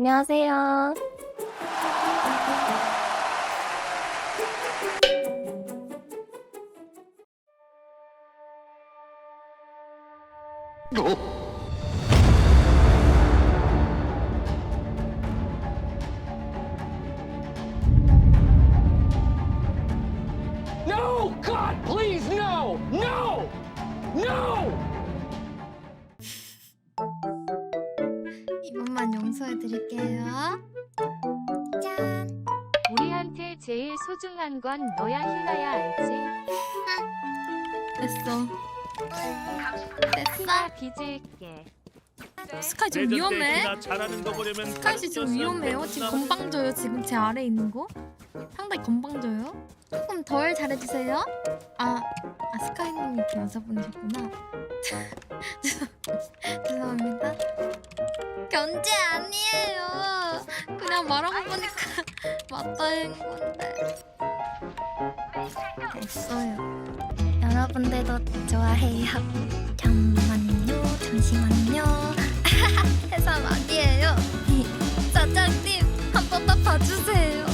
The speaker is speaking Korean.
안녕하세요. Please, 이번만 용서해 드릴게요. 짠. 우리한테 제일 소중한 건 너야 힐라야 알지? 됐어. 됐어. 빚을게. 스카이 지금 위험해. 잘하는 거 보려면 스카이 씨 지금 위험해요. 지금 건방져요. 지금 제 아래 에 있는 거. 상당히 건방져요. 조금 덜 잘해주세요. 아, 아 스카이님이 그 여자분이셨구나. 견제 아니에요. 그냥 말하고 보니까 맞다는 건데. 됐어요. 여러분들도 좋아해요. 잠만요, 잠시만요. 해삼 아니에요. 사장님 한 번 더 봐주세요.